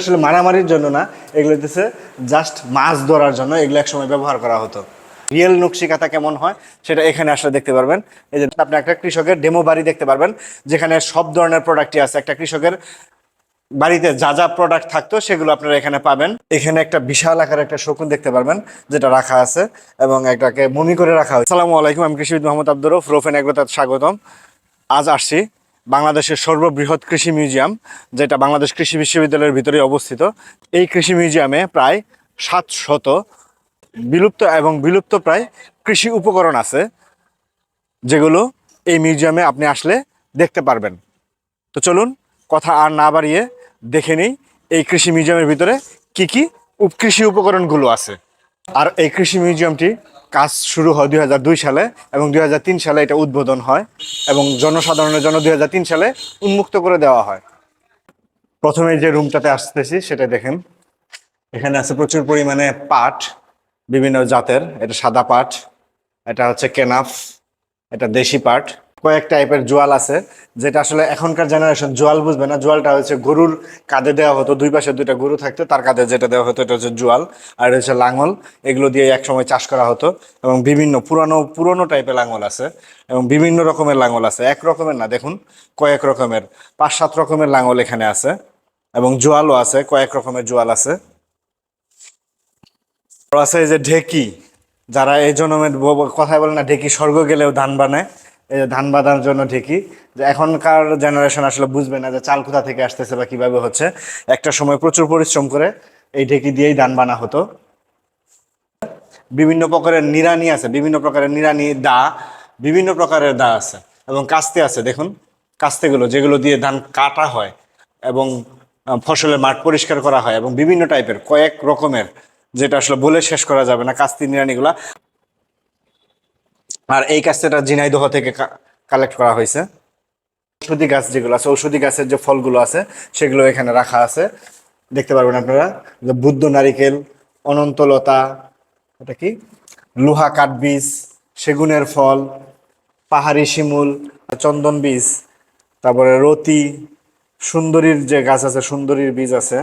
আসলে মারামারির জন্য না, এগুলো হচ্ছে জাস্ট মাছ ধরার জন্য, এগুলো একসময় ব্যবহার করা হতো। রিয়েল নকশিকাতা কেমন হয়, সেটা এখানে আসলে দেখতে পারবেন। এই যে আপনি একটা কৃষকের ডেমো বাড়ি দেখতে পারবেন, যেখানে সব ধরনের প্রোডাক্টই আছে। একটা কৃষকের বাড়িতে যা যা প্রোডাক্ট থাকতো, সেগুলো আপনারা এখানে পাবেন। এখানে একটা বিশাল আকার একটা শকুন দেখতে পারবেন, যেটা রাখা আছে এবং একটাকে মমি করে রাখা হয় সালামু আলাইকুম, আমি কৃষিবিদ মোহাম্মদ আব্দুর রফ রোফেন এগ্রোতার স্বাগতম। আজ আসছি বাংলাদেশের সর্ববৃহৎ কৃষি মিউজিয়াম, যেটা বাংলাদেশ কৃষি বিশ্ববিদ্যালয়ের ভিতরে অবস্থিত। এই কৃষি মিউজিয়ামে প্রায় সাত শত বিলুপ্ত এবং বিলুপ্ত প্রায় কৃষি উপকরণ আছে, যেগুলো এই মিউজিয়ামে আপনি আসলে দেখতে পারবেন। তো চলুন কথা আর না বাড়িয়ে দেখে নিই এই কৃষি মিউজিয়ামের ভিতরে কি কি কৃষি উপকরণগুলো আছে। আর এই কৃষি মিউজিয়ামটি কাজ শুরু হয় দুই হাজার দুই সালে এবং দুই হাজার তিন সালে এটা উদ্বোধন হয় এবং জনসাধারণের জন্য দুই হাজার তিন সালে উন্মুক্ত করে দেওয়া হয়। প্রথমে যে রুমটাতে আসতেছি সেটা দেখেন। এখানে আছে প্রচুর পরিমাণে পাট, বিভিন্ন জাতের, এটা সাদা পাট, এটা হচ্ছে কেনাফ, এটা দেশি পাট। কয়েক টাইপের জোয়াল আছে, যেটা আসলে এখনকার জেনারেশন জোয়াল বুঝবে না। জোয়ালটা হচ্ছে গরুর কাঁধে দেওয়া হতো, দুই পাশে দুইটা গরু থাকতো, তার কাঁধে যেটা দেওয়া হতো এটা হচ্ছে জোয়াল, আর হচ্ছে লাঙল, এগুলো দিয়ে একসময় চাষ করা হতো। এবং বিভিন্ন পুরানো, পুরনো টাইপের লাঙল আছে, এবং বিভিন্ন রকমের লাঙল আছে। এক রকমের না, দেখুন, কয়েক রকমের, পাঁচ সাত রকমের লাঙল এখানে আছে, এবং জোয়ালও আছে, কয়েক রকমের জোয়াল আছে। আছে যে ঢেকি, যারা এই জন্মের কথায় বলে না, ঢেকি স্বর্গ গেলেও ধান বানায়। ধান বাঁধার জন্য ঢেকি যে এখনকার জেনারেশন আসলে বুঝবে না যে চাল কোথা থেকে আসতেছে বা কীভাবে হচ্ছে। একটা সময় প্রচুর পরিশ্রম করে এই ঢেকি দিয়েই ধান বানা হতো। বিভিন্ন প্রকারের নিরানি আছে, বিভিন্ন প্রকারের নিরানি দা, বিভিন্ন প্রকারের দা আছে এবং কাস্তে আছে। দেখুন, কাস্তেগুলো যেগুলো দিয়ে ধান কাটা হয় এবং ফসলের মাঠ পরিষ্কার করা হয় এবং বিভিন্ন টাইপের কয়েক রকমের, যেটা আসলে বলে শেষ করা যাবে না কাস্তি নিরানিগুলা আর এই কাস্তেটা ঝিনাইদহ থেকে কালেক্ট করা হয়েছে। ঔষধি গাছ যেগুলো আছে, ঔষধি গাছের যে ফলগুলো আছে, সেগুলো এখানে রাখা আছে। দেখতে পারবেন আপনারা বুদ্ধ নারিকেল, অনন্তলতা, এটা কি? লোহা কাঠ বীজ সেগুনের ফল, পাহাড়ি শিমুল, চন্দন বীজ, তারপরে রতি, সুন্দরীর যে গাছ আছে, সুন্দরীর বীজ আছে।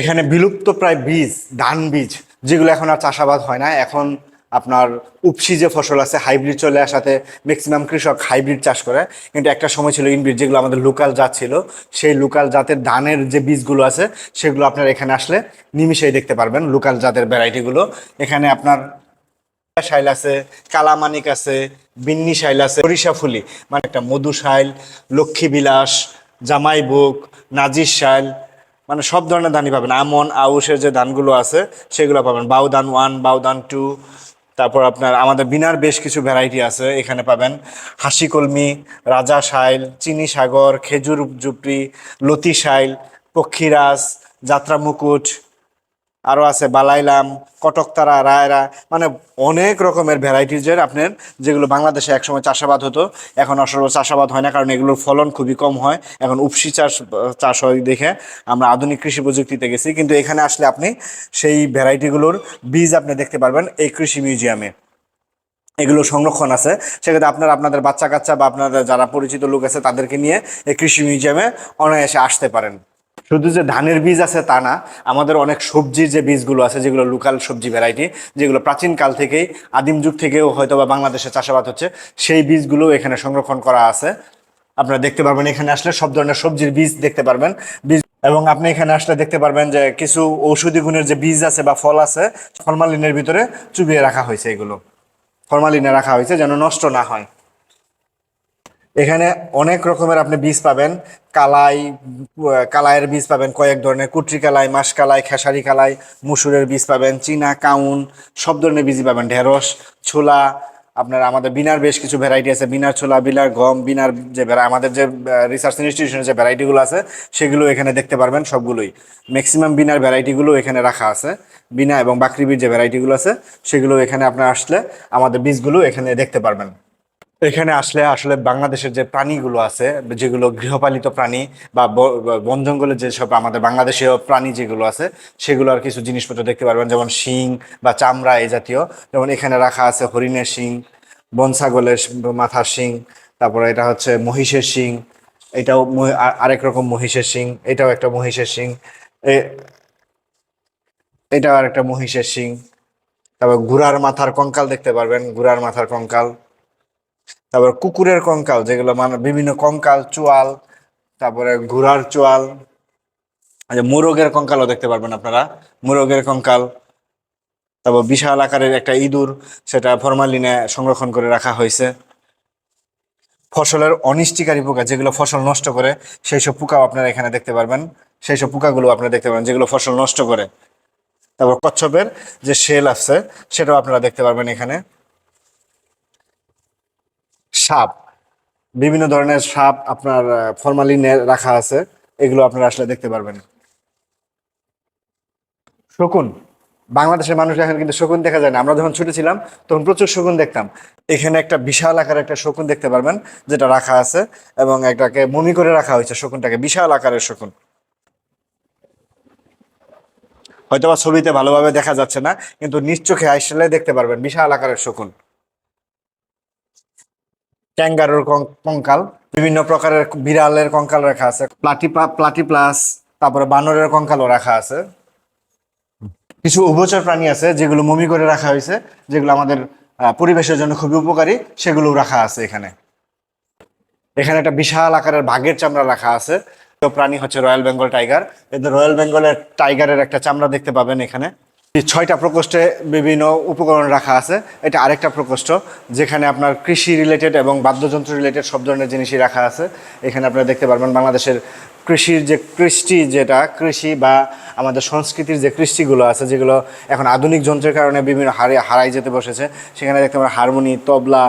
এখানে বিলুপ্ত প্রায় বীজ, ধান বীজ, যেগুলো এখন আর চাষাবাদ হয় না, এখন আপনার উপসি যে ফসল আছে হাইব্রিড চলে আসাতে ম্যাক্সিমাম কৃষক হাইব্রিড চাষ করে। কিন্তু একটা সময় ছিল ইনব্রিড যেগুলো আমাদের লোকাল জাত ছিল, সেই লোকাল জাতের ধানের যে বীজগুলো আছে, সেগুলো আপনার এখানে আসলে নিমিশেই দেখতে পারবেন লোকাল জাতের ভ্যারাইটিগুলো এখানে আপনার শাইল আছে, কালামানিক আছে, বিন্নি শাইল আছে, সরিষা ফুলি মানে একটা মধু শাইল লক্ষ্মী বিলাস জামাই বুক নাজির শাইল মানে সব ধরনের ধানই পাবেন। আমন, আউশের যে ধানগুলো আছে, সেগুলো পাবেন। বাউদান ওয়ান বাউদান টু তারপর আপনার আমাদের বিনার বেশ কিছু ভ্যারাইটি আছে, এখানে পাবেন হাসি কলমি রাজা শাইল, চিনি সাগর, খেজুর জুপড়ি লতি শাইল, পক্ষীরাজ যাত্রা মুকুট আরও আছে বালাইলাম, কটকতারা, রায়রা মানে অনেক রকমের ভ্যারাইটিজের আপনার যেগুলো বাংলাদেশে একসময় চাষাবাদ হতো। এখন আসলে চাষাবাদ হয় না, কারণ এগুলোর ফলন খুবই কম হয়। এখন উপসি চাষ চাষ হয় দেখে আমরা আধুনিক কৃষি প্রযুক্তিতে গেছি। কিন্তু এখানে আসলে আপনি সেই ভ্যারাইটিগুলোর বীজ আপনি দেখতে পারবেন এই কৃষি মিউজিয়ামে এগুলো সংরক্ষণ আছে। সেক্ষেত্রে আপনারা, আপনাদের বাচ্চা কাচ্চা বা আপনাদের যারা পরিচিত লোক আছে, তাদেরকে নিয়ে এই কৃষি মিউজিয়ামে অনায়াসে আসতে পারেন। শুধু যে ধানের বীজ আছে তা না, আমাদের অনেক সবজির যে বীজগুলো আছে, যেগুলো লোকাল সবজি ভ্যারাইটি যেগুলো প্রাচীন কাল থেকেই, আদিম যুগ থেকেও হয়তো বা বাংলাদেশে চাষাবাদ হচ্ছে, সেই বীজগুলো এখানে সংরক্ষণ করা আছে। আপনারা দেখতে পারবেন, এখানে আসলে সব ধরনের সবজির বীজ দেখতে পারবেন। বীজ এবং আপনি এখানে আসলে দেখতে পারবেন যে কিছু ঔষধি গুণের যে বীজ আছে বা ফল আছে, ফরমালিনের ভিতরে চুবিয়ে রাখা হয়েছে এগুলো। ফরমালিনে রাখা হয়েছে যেন নষ্ট না হয়। এখানে অনেক রকমের আপনি বীজ পাবেন। কালাই কালাইয়ের বীজ পাবেন, কয়েক ধরনের কুটরি কালাই, মাস কালাই, খেসারি কালাই, মুসুরের বীজ পাবেন, চীনা, কাউন, সব ধরনের বীজই পাবেন, ঢেঁড়স, ছোলা, আপনার আমাদের বিনার বেশ কিছু ভ্যারাইটি আছে, বিনার ছোলা, বিনার গম, বিনার যে আমাদের যে রিসার্চ ইনস্টিটিউশনের যে ভ্যারাইটিগুলো আছে, সেগুলো এখানে দেখতে পারবেন সবগুলোই। ম্যাক্সিমাম বিনার ভ্যারাইটিগুলো এখানে রাখা আছে, বিনা এবং বাকরিবির যে ভ্যারাইটিগুলো আছে, সেগুলো এখানে আপনার আসলে আমাদের বীজগুলো এখানে দেখতে পারবেন। এখানে আসলে আসলে বাংলাদেশের যে প্রাণীগুলো আছে, যেগুলো গৃহপালিত প্রাণী বা বন জঙ্গলের যেসব আমাদের বাংলাদেশীয় প্রাণী যেগুলো আছে, সেগুলো আর কিছু জিনিসপত্র দেখতে পারবেন। যেমন শিং বা চামড়া এই জাতীয়। যেমন এখানে রাখা আছে হরিণের শিং, বন ছাগলের মাথার শিং, তারপরে এটা হচ্ছে মহিষের শিং, এটাও আরেক রকম মহিষের শিং, এটাও একটা মহিষের শিং এটাও আরেকটা মহিষের শিং। তারপর ঘোড়ার মাথার কঙ্কাল দেখতে পারবেন ঘোড়ার মাথার কঙ্কাল। তারপর কুকুরের কঙ্কাল, যেগুলো মানে বিভিন্ন কঙ্কাল, চোয়াল, তারপরে ঘোড়ার চোয়াল মোরগের কঙ্কালও দেখতে পারবেন আপনারা। মোরগের কঙ্কাল, তারপর বিশাল আকারের একটা ইঁদুর, সেটা ফরমালিনে সংরক্ষণ করে রাখা হয়েছে। ফসলের অনিষ্টিকারী পোকা, যেগুলো ফসল নষ্ট করে সেই সব পোকাও আপনারা এখানে দেখতে পারবেন। সেই সব পোকাগুলো আপনারা দেখতে পারবেন, যেগুলো ফসল নষ্ট করে। তারপর কচ্ছপের যে শেল আছে, সেটাও আপনারা দেখতে পারবেন এখানে। সাপ, বিভিন্ন ধরনের সাপ আপনার ফরমালিনে রাখা আছে। এগুলো আপনারা আসলে দেখতে পারবেন। শকুন, বাংলাদেশের মানুষ এখন কিন্তু শকুন দেখা যায় না। আমরা যখন ছোট ছিলাম, তখন প্রচুর শকুন দেখতাম। এখানে একটা বিশাল আকারের একটা শকুন দেখতে পারবেন, যেটা রাখা আছে, এবং এটাকে মমি করে রাখা হয়েছে শকুনটাকে। বিশাল আকারের শকুন। হয়তোবা ছবিতে ভালোভাবে দেখা যাচ্ছে না, কিন্তু নিজ চোখে আসলে দেখতে পারবেন বিশাল আকারের শকুন। ক্যাঙ্গারুর কঙ্কাল, বিভিন্ন প্রকারের বিড়ালের কঙ্কাল রাখা আছে। প্লাটি প্লাটি প্লাস তারপরে বানরের কঙ্কালও রাখা আছে। কিছু উভচর প্রাণী আছে যেগুলো মমি করে রাখা হয়েছে, যেগুলো আমাদের পরিবেশের জন্য খুবই উপকারী সেগুলো রাখা আছে এখানে। এখানে একটা বিশাল আকারের বাঘের চামড়া রাখা আছে। তো প্রাণী হচ্ছে রয়্যাল বেঙ্গল টাইগার। এদের রয়্যাল বেঙ্গলের টাইগারের একটা চামড়া দেখতে পাবেন এখানে। ছয়টা প্রকোষ্ঠে বিভিন্ন উপকরণ রাখা আছে। এটা আরেকটা প্রকোষ্ঠ, যেখানে আপনার কৃষি রিলেটেড এবং বাদ্যযন্ত্র রিলেটেড সব ধরনের জিনিসই রাখা আছে। এখানে আপনারা দেখতে পারবেন বাংলাদেশের কৃষির যে কৃষ্টি যেটা, কৃষি বা আমাদের সংস্কৃতির যে কৃষ্টিগুলো আছে, যেগুলো এখন আধুনিক যন্ত্রের কারণে বিভিন্ন হারে হারাই যেতে বসেছে। সেখানে দেখতে পারেন হারমোনি, তবলা,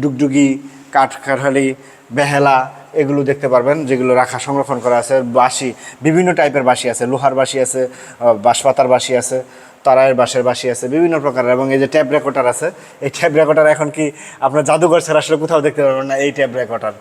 ডুগডুগি কাঠকাঠালি বেহেলা, এগুলো দেখতে পারবেন, যেগুলো রাখা, সংরক্ষণ করা আছে। বাঁশি, বিভিন্ন টাইপের বাঁশি আছে। লোহার বাঁশি আছে বাঁশপাতার বাঁশি আছে। তারায়ের বাঁশের বাঁশি আছে, বিভিন্ন প্রকারের, এবং এই যে ট্যাপ রেকর্ডার আছে, এই ট্যাপ রেকর্ডার এখন কি আপনার জাদুঘর ছাড়া আসলে কোথাও দেখতে পারবেন না, এই ট্যাপ রেকর্ডার।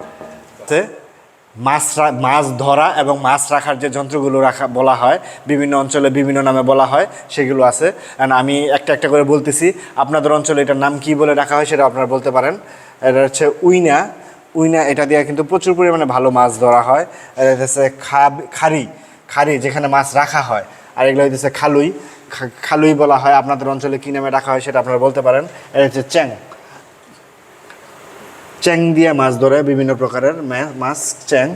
মাছ মাছ ধরা এবং মাছ রাখার যে যন্ত্রগুলো রাখা, বলা হয়, বিভিন্ন অঞ্চলে বিভিন্ন নামে বলা হয়, সেগুলো আছে। And আমি একটা একটা করে বলতেছি, আপনাদের অঞ্চলে এটার নাম কি বলে রাখা হয় সেটা আপনারা বলতে পারেন। এটা হচ্ছে উইনা উইনা এটা দিয়ে কিন্তু প্রচুর পরিমাণে ভালো মাছ ধরা হয়। এটা হচ্ছে খাব- খারি খারি যেখানে মাছ রাখা হয়। আর এগুলো হচ্ছে খালুই। খালুই বলা হয়, আপনাদের অঞ্চলে কী নামে রাখা হয় সেটা আপনারা বলতে পারেন। এটা হচ্ছে চ্যাং। চ্যাং দিয়ে মাছ ধরে, বিভিন্ন প্রকারের মাছ, চ্যাং,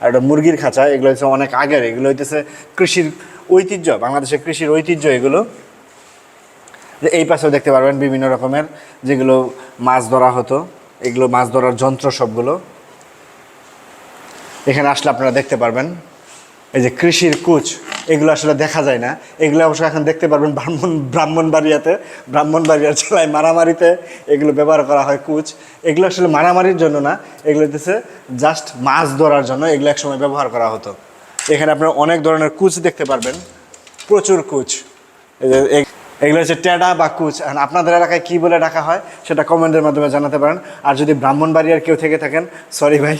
আর একটা মুরগির খাঁচা, এগুলো হচ্ছে অনেক আগের, এগুলো হইতেছে কৃষির ঐতিহ্য, বাংলাদেশের কৃষির ঐতিহ্য এগুলো। যে এই পাশেও দেখতে পারবেন বিভিন্ন রকমের যেগুলো মাছ ধরা হতো, এগুলো মাছ ধরার যন্ত্র সবগুলো। এখানে আসলে আপনারা দেখতে পারবেন, এই যে কৃষির কুচ। এগুলো আসলে দেখা যায় না। এগুলো অবশ্য এখন দেখতে পারবেন ব্রাহ্মণ, ব্রাহ্মণবাড়িয়াতে। ব্রাহ্মণবাড়িয়ার জেলায় মারামারিতে এগুলো ব্যবহার করা হয়, কুচ। এগুলো আসলে মারামারির জন্য না। এগুলো হচ্ছে জাস্ট মাছ ধরার জন্য এগুলো একসময় ব্যবহার করা হতো। এখানে আপনারা অনেক ধরনের কুচ দেখতে পারবেন। প্রচুর কুচ। এগুলো হচ্ছে টেডা বা কুচ। আপনাদের এলাকায় কী বলে ডাকা হয় সেটা কমেন্টের মাধ্যমে জানাতে পারেন। আর যদি ব্রাহ্মণবাড়িয়ার কেউ থেকে থাকেন সরি ভাই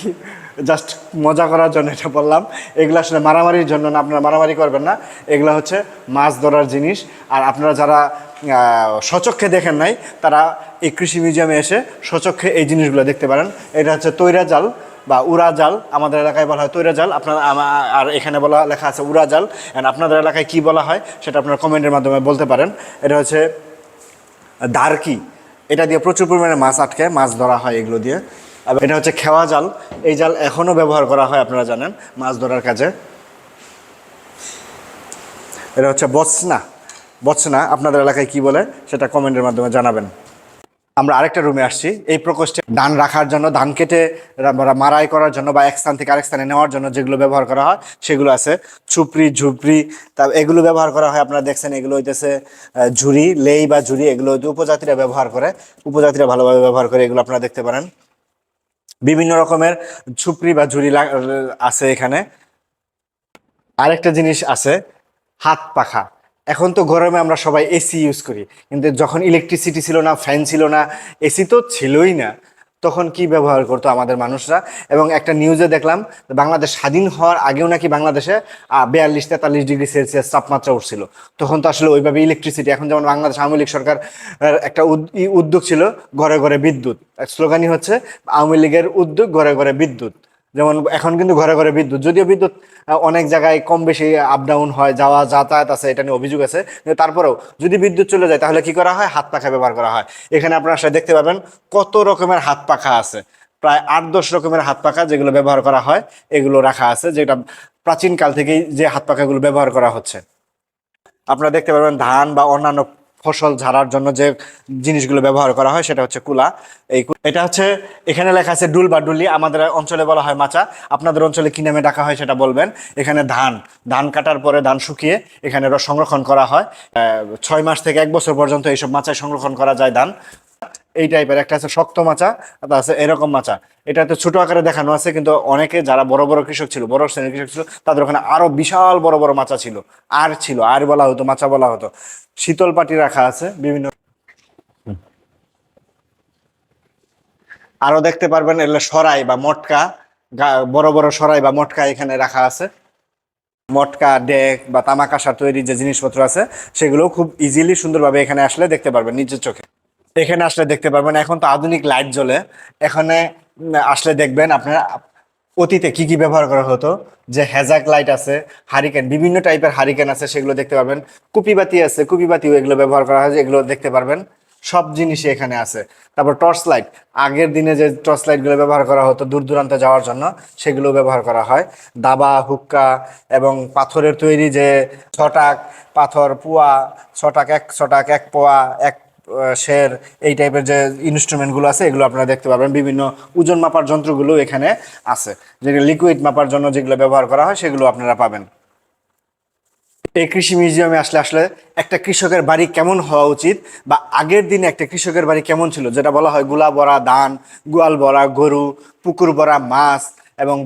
জাস্ট মজা করার জন্য এটা বললাম। এগুলো আসলে মারামারির জন্য না, আপনারা মারামারি করবেন না। এগুলো হচ্ছে মাছ ধরার জিনিস। আর আপনারা যারা সচক্ষে দেখেন নাই, তারা এই কৃষি মিউজিয়ামে এসে সচক্ষে এই জিনিসগুলো দেখতে পারেন। এটা হচ্ছে তৈরা জাল বা উড়া জাল, আমাদের এলাকায় বলা হয় তৈরা জাল। আপনার আর এখানে বলা, লেখা আছে উড়া জাল। অ্যান্ড আপনাদের এলাকায় কি বলা হয়, সেটা আপনারা কমেন্টের মাধ্যমে বলতে পারেন। এটা হচ্ছে দারকি। এটা দিয়ে প্রচুর পরিমাণে মাছ আটকে, মাছ ধরা হয় এগুলো দিয়ে। আর এটা হচ্ছে খেওয়া জাল। এই জাল এখনও ব্যবহার করা হয়, আপনারা জানেন, মাছ ধরার কাজে। এটা হচ্ছে বচনা বচনা আপনাদের এলাকায় কি বলে, সেটা কমেন্টের মাধ্যমে জানাবেন। আমরা আরেকটা রুমে আসছি। এই প্রকোষ্ঠে ধান রাখার জন্য ধান কেটে মারাই করার জন্য বা এক স্থান থেকে আরেক স্থানে নেওয়ার জন্য যেগুলো ব্যবহার করা হয়, সেগুলো আছে। চুপড়ি ঝুপড়ি, তা এগুলো ব্যবহার করা হয়, আপনারা দেখছেন এগুলো হইতেছে ঝুড়ি, লেই বা ঝুড়ি, এগুলো উপজাতিরা ব্যবহার করে। উপজাতিরা ভালোভাবে ব্যবহার করে এগুলো আপনারা দেখতে পারেন। বিভিন্ন রকমের ঝুপড়ি বা ঝুড়ি আছে এখানে। আরেকটা জিনিস আছে, হাত পাখা। এখন তো গরমে আমরা সবাই এসি ইউজ করি। কিন্তু যখন ইলেকট্রিসিটি ছিল না ফ্যান ছিল না এসি তো ছিলই না, তখন কি ব্যবহার করতো আমাদের মানুষরা? এবং একটা নিউজে দেখলাম, বাংলাদেশ স্বাধীন হওয়ার আগেও নাকি বাংলাদেশে বিয়াল্লিশ, তেতাল্লিশ ডিগ্রি সেলসিয়াস তাপমাত্রা উঠছিল। তখন তো আসলে ওইভাবে ইলেকট্রিসিটি এখন যেমন বাংলাদেশ আওয়ামী লীগ সরকার একটা উদ্যোগ ছিল, ঘরে ঘরে বিদ্যুৎ। স্লোগানই হচ্ছে, আওয়ামী লীগের উদ্যোগ, ঘরে ঘরে বিদ্যুৎ। যেমন এখন কিন্তু ঘরে ঘরে বিদ্যুৎ। যদিও বিদ্যুৎ অনেক জায়গায় কম বেশি আপ ডাউন হয়, যাওয়া, যাতায়াত আছে, এটা নিয়ে অভিযোগ আছে। তারপরেও যদি বিদ্যুৎ চলে যায়, তাহলে কি করা হয়? হাত পাখা ব্যবহার করা হয়। এখানে আপনারা আসলে দেখতে পাবেন কত রকমের হাত পাখা আছে। প্রায় আট দশ রকমের হাত পাখা যেগুলো ব্যবহার করা হয়, এগুলো রাখা আছে, যেটা প্রাচীনকাল থেকেই যে হাত পাখাগুলো ব্যবহার করা হচ্ছে। আপনারা দেখতে পারবেন ধান বা অন্যান্য ফসল ঝাড়ার জন্য যে জিনিসগুলো ব্যবহার করা হয় সেটা হচ্ছে কুলা। এই এটা হচ্ছে, এখানে লেখা আছে ডুল বা ডুলি, আমাদের অঞ্চলে বলা হয় মাচা। আপনাদের অঞ্চলে কি নামে ডাকা হয় সেটা বলবেন। এখানে ধান ধান কাটার পরে ধান শুকিয়ে এখানে সংরক্ষণ করা হয়। ছয় মাস থেকে এক বছর পর্যন্ত এইসব মাচায় সংরক্ষণ করা যায় ধান। এই টাইপের একটা আছে শক্ত মাচা একটা আছে এরকম মাচা। এটা তো ছোট আকারে দেখানো আছে, কিন্তু অনেকে যারা বড় বড় কৃষক ছিল, বড় শ্রেণির কৃষক ছিল, তাদের ওখানে আরও বিশাল বড় বড় মাচা ছিল। আর ছিল, আর বলা হতো, মাচা বলা হতো। শীতল পাটি রাখা আছে, বিভিন্ন আরও দেখতে পারবেন, এগুলো সরাই বা মটকা বড় বড় সরাই বা মটকা এখানে রাখা আছে। মটকা, ডেক বা তামাক আশার তৈরি যে জিনিসপত্র আছে, সেগুলো খুব ইজিলি সুন্দরভাবে এখানে আসলে দেখতে পারবেন, নিজের চোখে। এখানে আসলে দেখতে পারবেন, এখন তো আধুনিক লাইট জ্বলে। এখানে আসলে দেখবেন আপনারা অতীতে কি কি ব্যবহার করা হতো? যে হ্যাজাক লাইট আছে হারিকেন বিভিন্ন টাইপের হারিকেন আছে, সেগুলো দেখতে পারবেন। কুপিবাতি আছে, কুপিবাতিও এগুলো ব্যবহার করা হয়, এগুলো দেখতে পারবেন। সব জিনিসই এখানে আছে। তারপর টর্চ লাইট আগের দিনে যে টর্চ লাইটগুলো ব্যবহার করা হতো দূর দূরান্তে যাওয়ার জন্য সেগুলো ব্যবহার করা হয়। দাবা, হুক্কা এবং পাথরের তৈরি যে ছটাক, পাথর, পোয়া, ছটাক, এক ছটাক, এক পোয়া, এক শের এই টাইপের যে ইনস্ট্রুমেন্টগুলো আছে, এগুলো আপনারা দেখতে পাবেন বিভিন্ন ওজন মাপার যন্ত্রগুলো এখানে আছে। যেগুলো লিকুইড মাপার জন্য যেগুলো ব্যবহার করা হয়, সেগুলো আপনারা পাবেন। এই কৃষি মিউজিয়ামে আসলে আসলে একটা কৃষকের বাড়ি কেমন হওয়া উচিত বা আগের দিনে একটা কৃষকের বাড়ি কেমন ছিল? যেটা বলা হয়গুলা ভরা ধান, গোয়াল ভরা গরু, পুকুর ভরা মাছ এবং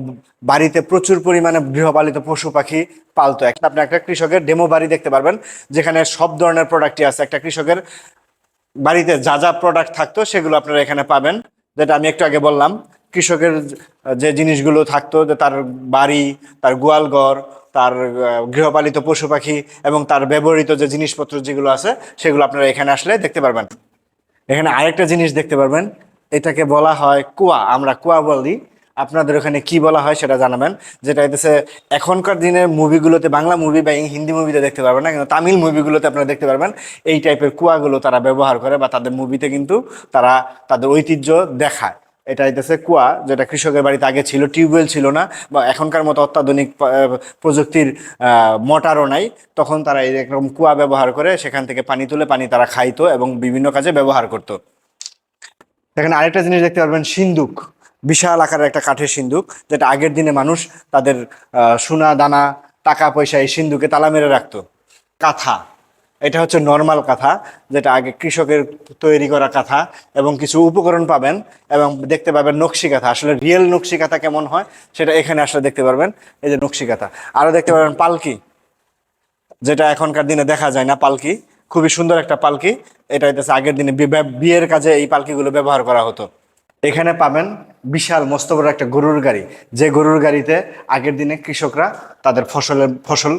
বাড়িতে প্রচুর পরিমাণে গৃহপালিত পশু পাখি পালতো। একটা আপনি একটা কৃষকের ডেমো বাড়ি দেখতে পারবেন, যেখানে সব ধরনের প্রোডাক্টই আছে। একটা কৃষকের বাড়িতে যা যা প্রোডাক্ট থাকতো সেগুলো আপনারা এখানে পাবেন। যেটা আমি একটু আগে বললাম, কৃষকের যে জিনিসগুলো থাকতো, যে তার বাড়ি, তার গোয়ালঘর তার গৃহপালিত পশু পাখি এবং তার ব্যবহৃত যে জিনিসপত্র যেগুলো আছে, সেগুলো আপনারা এখানে আসলে দেখতে পারবেন। এখানে আরেকটা জিনিস দেখতে পারবেন, এটাকে বলা হয় কুয়া, আমরা কুয়া বলি। আপনাদের ওখানে কি বলা হয় সেটা জানাবেন, যেটা হইতেছে এখনকার দিনের মুভিগুলোতে, বাংলা মুভি বা হিন্দি মুভিতে দেখতে পারবেন না, কিন্তু তামিল মুভিগুলোতে আপনারা দেখতে পারবেন, এই টাইপের কুয়াগুলো তারা ব্যবহার করে বা তাদের মুভিতে কিন্তু তারা তাদের ঐতিহ্য দেখায়। এটা হইতেছে কুয়া, যেটা কৃষকের বাড়িতে আগে ছিল, টিউবওয়েল ছিল না, বা এখনকার মতো অত্যাধুনিক প্রযুক্তির মোটারও নাই, তখন তারা এরকম কুয়া ব্যবহার করে সেখান থেকে পানি তুলে পানি তারা খাইতো এবং বিভিন্ন কাজে ব্যবহার করতো। এখানে আরেকটা জিনিস দেখতে পারবেন, সিন্দুক। বিশাল আকারের একটা কাঠের সিন্দুক যেটা আগের দিনে মানুষ তাদের সোনা, দানা, টাকা, পয়সা এই সিন্দুকে তালা মেরে রাখতো। কাঁথা, এটা হচ্ছে নর্মাল কাঁথা, যেটা আগে কৃষকের তৈরি করা কাঁথা এবং কিছু উপকরণ পাবেন এবং দেখতে পাবেন নকশি কাঁথা। আসলে রিয়েল নকশি কাঁথা কেমন হয়, সেটা এখানে আসলে দেখতে পারবেন, এই যে নকশি কাঁথা। আরও দেখতে পারবেন পালকি, যেটা এখনকার দিনে দেখা যায় না পালকি, খুবই সুন্দর একটা পালকি, এটা হইতেছে আগের দিনে বিয়ের কাজে এই পালকিগুলো ব্যবহার করা হতো। এখানে পাবেন বিশাল, মস্ত বড় একটা গরুর গাড়ি। যে গরুর গাড়িতে আগের দিনে কৃষকরা তাদের ফসলের ফসল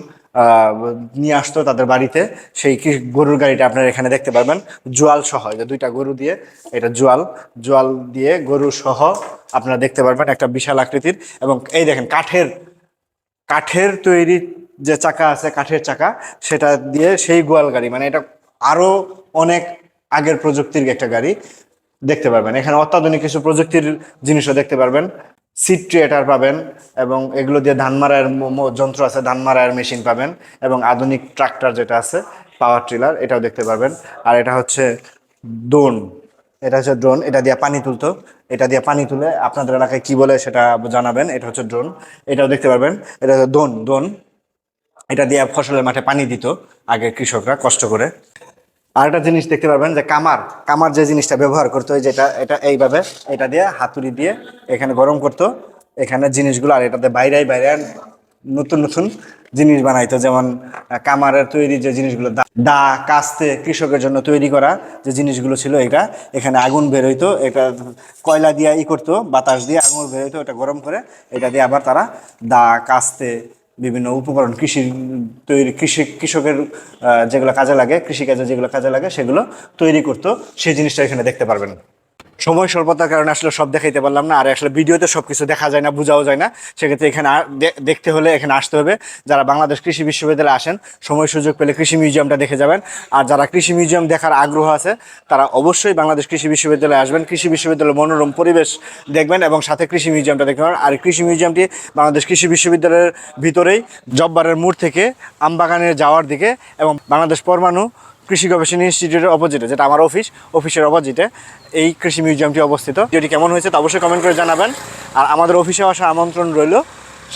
নিয়ে আসতো তাদের বাড়িতে। সেই গরুর গাড়িটা আপনারা এখানে দেখতে পারবেন। জোয়াল সহ যে দুইটা গরু দিয়ে, এটা জোয়াল। জোয়াল দিয়ে গরু সহ আপনারা দেখতে পারবেন একটা বিশাল আকৃতির। এবং এই দেখেন কাঠের কাঠের তৈরি যে চাকা আছে, কাঠের চাকা, সেটা দিয়ে সেই গোয়াল গাড়ি। মানে এটা আরও অনেক আগের প্রযুক্তির একটা গাড়ি। দেখতে পারবেন। এখানে অত্যাধুনিক কিছু প্রযুক্তির জিনিসও দেখতে পারবেন। সিট ট্রিয়েটার পাবেন এবং এগুলো দিয়ে ধান মারার ম- ম- যন্ত্র আছে, ধান মারার মেশিন পাবেন এবং আধুনিক ট্রাক্টর যেটা আছে, পাওয়ার ট্রিলার এটাও দেখতে পারবেন। আর এটা হচ্ছে দোন এটা হচ্ছে ড্রোন এটা দিয়ে পানি তুলতো। এটা দিয়ে পানি তুলে আপনাদের এলাকায় কি বলে সেটা জানাবেন। এটা হচ্ছে ড্রোন এটাও দেখতে পারবেন। এটা হচ্ছে দোন দোন এটা দিয়ে ফসলের মাঠে পানি দিত আগে কৃষকরা কষ্ট করে। আর একটা জিনিস দেখতে পারবেন যে কামার কামার যে জিনিসটা ব্যবহার করতো যেটা, এটা এইভাবে, এটা দিয়ে হাতুড়ি দিয়ে এখানে গরম করতো। এখানে জিনিসগুলো আর এটাতে বাইরে বাইরে নতুন নতুন জিনিস বানাইতো, যেমন কামারের তৈরি যে জিনিসগুলো, দা কাস্তে কৃষকের জন্য তৈরি করা যে জিনিসগুলো ছিল এটা এখানে আগুন বেরোইতো এটা কয়লা দিয়ে ই করতো, বাতাস দিয়ে আগুন বেরোইতো এটা গরম করে, এটা দিয়ে আবার তারা দা কাস্তে বিভিন্ন উপকরণ, কৃষির তৈরি, কৃষি, কৃষকের যেগুলো কাজে লাগে, কৃষিকাজে যেগুলো কাজে লাগে, সেগুলো তৈরি করতো। সেই জিনিসটা এখানে দেখতে পারবেন। সময় স্বল্পতার কারণে আসলে সব দেখাইতে পারলাম না। আর আসলে ভিডিওতে সব কিছু দেখা যায় না, বোঝাও যায় না। সেক্ষেত্রে এখানে দেখতে হলে এখানে আসতে হবে। যারা বাংলাদেশ কৃষি বিশ্ববিদ্যালয়ে আসেন, সময় সুযোগ পেলে কৃষি মিউজিয়ামটা দেখে যাবেন। আর যারা কৃষি মিউজিয়াম দেখার আগ্রহ আছে, তারা অবশ্যই বাংলাদেশ কৃষি বিশ্ববিদ্যালয়ে আসবেন। কৃষি বিশ্ববিদ্যালয়ের মনোরম পরিবেশ দেখবেন এবং সাথে কৃষি মিউজিয়ামটা দেখতে আর কৃষি মিউজিয়ামটি বাংলাদেশ কৃষি বিশ্ববিদ্যালয়ের ভিতরেই জব্বারের মোড় থেকে আমবাগানে যাওয়ার দিকে এবং বাংলাদেশ পরমাণু কৃষি গবেষণা ইনস্টিটিউটের অপোজিটে যেটা আমার অফিস অফিসের অপোজিটে এই কৃষি মিউজিয়ামটি অবস্থিত। যেটি কেমন হয়েছে তা অবশ্যই কমেন্ট করে জানাবেন। আর আমাদের অফিসে আসার আমন্ত্রণ রইল।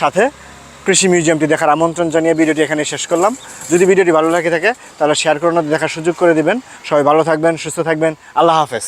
সাথে কৃষি মিউজিয়ামটি দেখার আমন্ত্রণ জানিয়ে ভিডিওটি এখানে শেষ করলাম। যদি ভিডিওটি ভালো লাগে থাকে, তাহলে শেয়ার করে দেখার সুযোগ করে দিবেন। সবাই ভালো থাকবেন, সুস্থ থাকবেন। আল্লাহ হাফেজ।